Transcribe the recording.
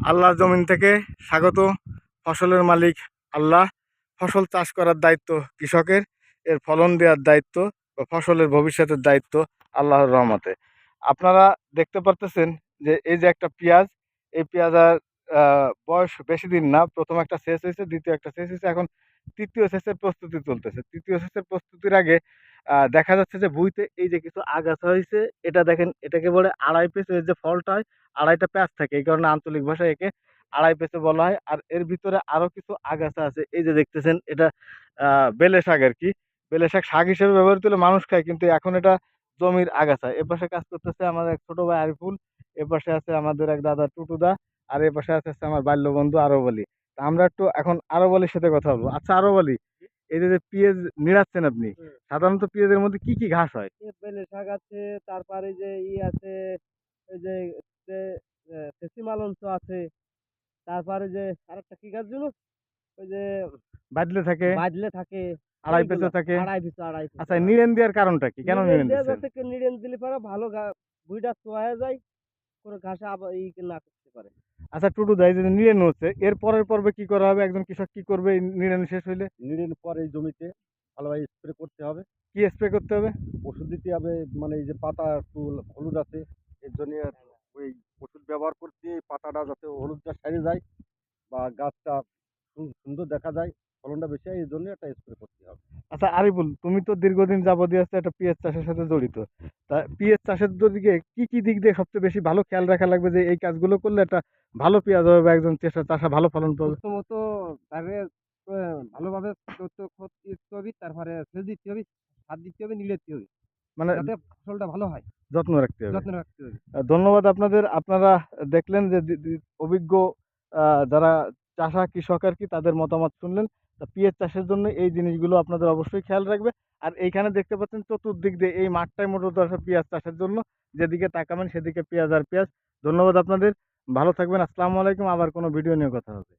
আল্লাহর জমিন থেকে স্বাগত। ফসলের মালিক আল্লাহ। ফসল চাষ করার দায়িত্ব কৃষকের, এর ফলন দেওয়ার দায়িত্ব বা ফসলের ভবিষ্যতের দায়িত্ব আল্লাহর রহমতে। আপনারা দেখতে পারতেছেন যে এই যে একটা পেঁয়াজ, এই পেঁয়াজার বয়স বেশি দিন না, প্রথম একটা শেষ হয়েছে, দ্বিতীয় একটা শেষ হয়েছে, এখন তৃতীয় শেষের প্রস্তুতি চলতেছে। তৃতীয় শেষের প্রস্তুতির আগে দেখা যাচ্ছে যে বুইতে এই যে কিছু আগাছা হয়েছে এটা দেখেন এটাকে বলে আড়াই এর যে ফলটা হয়, আড়াইটা প্যাঁচ থাকে। এই কারণে আঞ্চলিক ভাষায় একে আড়াই পেঁচে বলা হয়। আর এর ভিতরে আরও কিছু আগাছা আছে, এই যে দেখতেছেন এটা বেলে শাক আর কি বেলে শাক শাক হিসেবে ব্যবহৃত হলে মানুষ খায়, কিন্তু এখন এটা জমির আগাছা। এ পাশে কাজ করতেছে আমাদের এক ছোট ভাই আরিফুল, এ পাশে আছে আমাদের এক দাদা টুটুদা, আর এ পাশে আছে আমার বাল্য বন্ধু আরও বলি আমরা একটু এখন আরও বলির সাথে কথা বলব। আচ্ছা আরও বলি। এই যে পেঁয়াজ নিড়াচ্ছেন আপনি সাধারণত পেঁয়াজের মধ্যে কি কি ঘাস হয়? বেলে শাক আছে তারপরে যে ই আছে ওই যে যে মালঞ্চ আছে তারপরে যে আরেকটা কি গাছ জানো ওই যে বাদলে থাকে বাজলে থাকে আড়াই এইগুলা, থাকে। আড়াই পিছু আড়াই আচ্ছা নিড়েন দেওয়ার কারণটা কি? কেন নিড়েন দিলে পারে ভালো ভুঁইটা চোয়া যায়। কোনো ঘাসে আবার ই না করতে পারে। আচ্ছা টুটু দাই যদি নিড়েন হচ্ছে এর পরের পর্বে কি করা হবে? একজন কৃষক কি করবে? নিড়েন শেষ হইলে? নিড়েন পরে এই জমিতে ভালোভাবে স্প্রে করতে হবে। কি স্প্রে করতে হবে? ওষুধ দিতে হবে মানে এই যে পাতা একটু হলুদ আছে এর জন্য ওই ওষুধ ব্যবহার করতে পাতাটা যাতে হলুদটা সেরে যায় বা গাছটা সু- সুন্দর দেখা যায়। ফলনটা বেশি হয় এই জন্য একটা স্প্রে করতে হবে। আচ্ছা আরিফুল তুমি তো দীর্ঘদিন যাবতীয় আছে একটা পিএস চাষের সাথে জড়িত। তা পিএস চাষের দিকে কি কি দিক দিয়ে সবচেয়ে বেশি ভালো খেয়াল রাখা লাগবে যে এই কাজগুলো করলে একটা ভালো পেঁয়াজ হবে বা একজন চাষা চাষা ভালো ফলন পাবে? প্রথমত তারে ভালোভাবে খত দিতে হবে তারপরে সেচ দিতে হবে সার দিতে হবে নিলে দিতে হবে। মানে যাতে ফসলটা ভালো হয়। যত্ন রাখতে হবে। যত্ন রাখতে হবে। ধন্যবাদ আপনাদের। আপনারা দেখলেন যে অভিজ্ঞ আহ, যারা চাষা কৃষক আর কি তাদের মতামত শুনলেন। তা পিএস চাষের জন্য এই জিনিসগুলো আপনাদের অবশ্যই খেয়াল রাখবে। আর এইখানে দেখতে পাচ্ছেন চতুর্দিক দিয়ে এই মাঠটাই মূলত আছে পেঁয়াজ চাষের জন্য। যেদিকে তাকাবেন সেদিকে পেঁয়াজ আর পেঁয়াজ। ধন্যবাদ আপনাদের। ভালো থাকবেন। আসসালামু আলাইকুম। আবার কোনো ভিডিও নিয়ে কথা হবে।